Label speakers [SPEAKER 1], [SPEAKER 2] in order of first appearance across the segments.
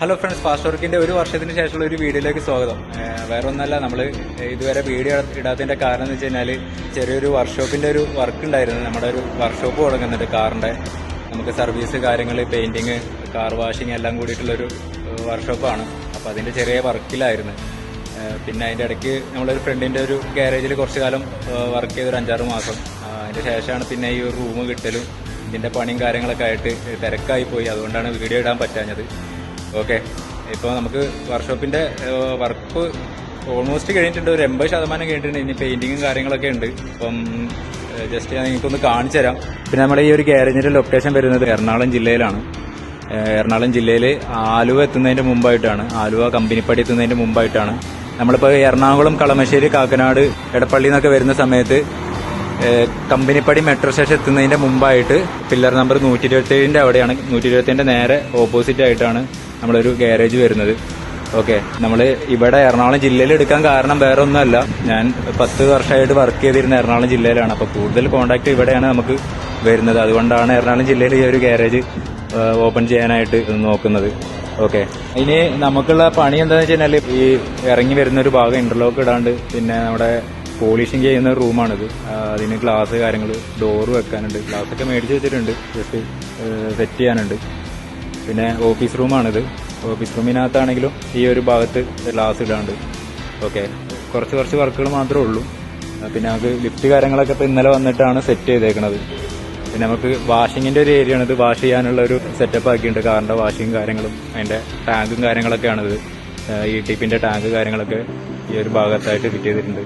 [SPEAKER 1] Hello friends fast വർക്കിന്റെ ഒരു വർഷത്തിന് ശേഷമുള്ള ഒരു വീഡിയോയിലേക്ക് സ്വാഗതം. വേറെ ഒന്നല്ല നമ്മൾ ഇതുവരെ വീഡിയോ ഇടാത്തതിന്റെ കാരണം എന്ന് വെച്ച് കഴിഞ്ഞാൽ ചെറിയൊരു വർക്ക്ഷോപ്പിന്റെ ഒരു വർക്ക് ഉണ്ടായിരുന്നു. നമ്മുടെ ഒരു വർക്ക്ഷോപ്പ് തുടങ്ങുന്നുണ്ട്. കാറിന്റെ നമുക്ക് സർവീസ് കാര്യങ്ങൾ പെയിന്റിങ് കാർ വാഷിംഗ് എല്ലാം കൂടിയിട്ടുള്ളൊരു വർക്ക്ഷോപ്പാണ് അപ്പോൾ അതിന്റെ ചെറിയ വർക്കിലായിരുന്നു. പിന്നെ അതിന്റെ ഇടയ്ക്ക് നമ്മളൊരു ഫ്രണ്ടിന്റെ ഒരു ഗ്യാരേജിൽ കുറച്ച് കാലം വർക്ക് ചെയ്തൊരു അഞ്ചാറ് മാസം. അതിന്റെ ശേഷമാണ് പിന്നെ ഈ ഒരു റൂം കിട്ടലും ഇതിന്റെ പണിയും കാര്യങ്ങളൊക്കെ ആയിട്ട് തിരക്കായി പോയി. അതുകൊണ്ടാണ് വീഡിയോ ഇടാൻ പറ്റാഞ്ഞത്. ഓക്കെ. ഇപ്പോൾ നമുക്ക് വർക്ക്ഷോപ്പിന്റെ വർക്ക് ഓൾമോസ്റ്റ് കഴിഞ്ഞിട്ടുണ്ട്. ഒരു എൺപത് ശതമാനം കഴിഞ്ഞിട്ടുണ്ട്. ഇനി പെയിന്റിങ്ങും കാര്യങ്ങളൊക്കെ ഉണ്ട്. അപ്പം ജസ്റ്റ് ഞാൻ നിങ്ങൾക്കൊന്ന് കാണിച്ചു തരാം. പിന്നെ നമ്മുടെ ഈ ഒരു ഗ്യാരേജിന്റെ ലൊക്കേഷൻ വരുന്നത് എറണാകുളം ജില്ലയിലാണ്. എറണാകുളം ജില്ലയിൽ ആലുവ എത്തുന്നതിന്റെ മുമ്പായിട്ടാണ്. ആലുവ കമ്പനിപ്പടി എത്തുന്നതിന്റെ മുമ്പായിട്ടാണ്. നമ്മളിപ്പോൾ എറണാകുളം കളമശ്ശേരി കാക്കനാട് എടപ്പള്ളി എന്നൊക്കെ വരുന്ന സമയത്ത് കമ്പനിപ്പടി മെട്രോ സ്റ്റേഷൻ എത്തുന്നതിന്റെ മുമ്പായിട്ട് പില്ലർ നമ്പർ നൂറ്റി ഇരുപത്തേഴിന്റെ അവിടെയാണ്. നൂറ്റി ഇരുപത്തേഴിന്റെ നേരെ ഓപ്പോസിറ്റ് ആയിട്ടാണ് നമ്മളൊരു ഗ്യാരേജ് വരുന്നത്. ഓക്കെ നമ്മൾ ഇവിടെ എറണാകുളം ജില്ലയിൽ എടുക്കാൻ കാരണം വേറെ ഒന്നുമല്ല ഞാൻ പത്ത് വർഷമായിട്ട് വർക്ക് ചെയ്തിരുന്ന എറണാകുളം ജില്ലയിലാണ്. അപ്പോൾ കൂടുതൽ കോണ്ടാക്ട് ഇവിടെയാണ് നമുക്ക് വരുന്നത്. അതുകൊണ്ടാണ് എറണാകുളം ജില്ലയിൽ ഈ ഒരു ഗ്യാരേജ് ഓപ്പൺ ചെയ്യാനായിട്ട് നോക്കുന്നത്. ഓക്കെ ഇനി നമുക്കുള്ള പണി എന്താണെന്ന് വെച്ച് കഴിഞ്ഞാൽ ഈ ഇറങ്ങി വരുന്ന ഒരു ഭാഗം ഇന്റർലോക്ക് ഇടാണ്ട് പിന്നെ നമ്മുടെ പോളിഷിങ് ചെയ്യുന്ന റൂമാണിത് അതിന് ഗ്ലാസ് കാര്യങ്ങൾ ഡോറ് വെക്കാനുണ്ട്. ഗ്ലാസ് ഒക്കെ മേടിച്ച് വെച്ചിട്ടുണ്ട്. ജസ്റ്റ് സെറ്റ് ചെയ്യാനുണ്ട്. പിന്നെ ഓഫീസ് റൂമാണിത് ഓഫീസ് റൂമിനകത്താണെങ്കിലും ഈ ഒരു ഭാഗത്ത് ഗ്ലാസ് ഇടാണ്ട്. ഓക്കെ കുറച്ച് കുറച്ച് വർക്കുകൾ മാത്രമേ ഉള്ളൂ. പിന്നെ നമുക്ക് ലിഫ്റ്റ് കാര്യങ്ങളൊക്കെ ഇപ്പോൾ ഇന്നലെ വന്നിട്ടാണ് സെറ്റ് ചെയ്തേക്കുന്നത് പിന്നെ നമുക്ക് വാഷിങ്ങിന്റെ ഒരു ഏരിയ ആണിത്. വാഷ് ചെയ്യാനുള്ള ഒരു സെറ്റപ്പ് ആക്കിയിട്ടുണ്ട്. കാറിന്റെ വാഷിങ് കാര്യങ്ങളും അതിന്റെ ടാങ്കും കാര്യങ്ങളൊക്കെ കാര്യങ്ങളൊക്കെയാണിത്. ഈ ടിപ്പിന്റെ ടാങ്ക് കാര്യങ്ങളൊക്കെ ഈ ഒരു ഭാഗത്തായിട്ട് ഫിറ്റ് ചെയ്തിട്ടുണ്ട്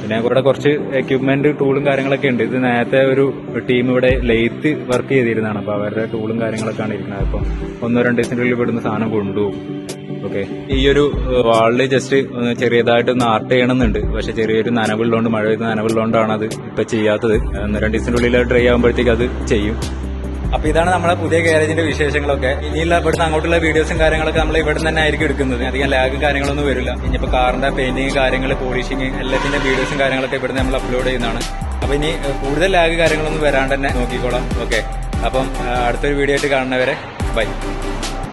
[SPEAKER 1] പിന്നെ ഇവിടെ കുറച്ച് എക്യുപ്മെന്റ് ടൂളും കാര്യങ്ങളൊക്കെ ഉണ്ട്. ഇത് നേരത്തെ ഒരു ടീം ഇവിടെ ലെയ്ത്ത് വർക്ക് ചെയ്തിരുന്നതാണ്. അപ്പൊ അവരുടെ ടൂളും കാര്യങ്ങളൊക്കെയാണ് ഇരിക്കുന്നത്. അപ്പം ഒന്നോ രണ്ടോ ദിവസത്തിന്റെ ഉള്ളിൽ ഇവിടുന്ന് സാധനം കൊണ്ടുപോകും. ഓക്കെ ഈ ഒരു വാളിൽ ജസ്റ്റ് ചെറിയതായിട്ട് ഒന്ന് ആർട്ട് ചെയ്യണമെന്നുണ്ട്. പക്ഷെ ചെറിയൊരു നനവുള്ളതുകൊണ്ട് മഴ പെയ്യുന്ന നനവുള്ളതുകൊണ്ടാണ് അത് ഇപ്പൊ ചെയ്യാത്തത്. ഒന്ന് രണ്ട് ദിവസത്തിനുള്ളിൽ ഡ്രൈ ആകുമ്പോഴത്തേക്ക് അത് ചെയ്യും. അപ്പൊ ഇതാണ് നമ്മുടെ പുതിയ ഗാരേജിന്റെ വിശേഷങ്ങളൊക്കെ. ഇനിയുള്ള ഇവിടുന്ന് അങ്ങോട്ടുള്ള വീഡിയോസും കാര്യങ്ങളൊക്കെ നമ്മൾ ഇവിടെ തന്നെ ആയിരിക്കും എടുക്കുന്നത്. അധികം ലാഗും കാര്യങ്ങളൊന്നും വരില്ല. ഇനിയിപ്പോ കാറിന്റെ പെയിന്റിങ് കാര്യങ്ങൾ പോളിഷിങ് എല്ലാത്തിന്റെ വീഡിയോസും കാര്യങ്ങളൊക്കെ ഇവിടുന്ന് നമ്മൾ അപ്ലോഡ് ചെയ്യുന്നതാണ്. അപ്പൊ ഇനി കൂടുതൽ ലാഗ് കാര്യങ്ങളൊന്നും വരാണ്ട് തന്നെ നോക്കിക്കോളാം. ഓക്കെ അപ്പം അടുത്തൊരു വീഡിയോ ആയിട്ട് കാണുന്നവരെ ബൈ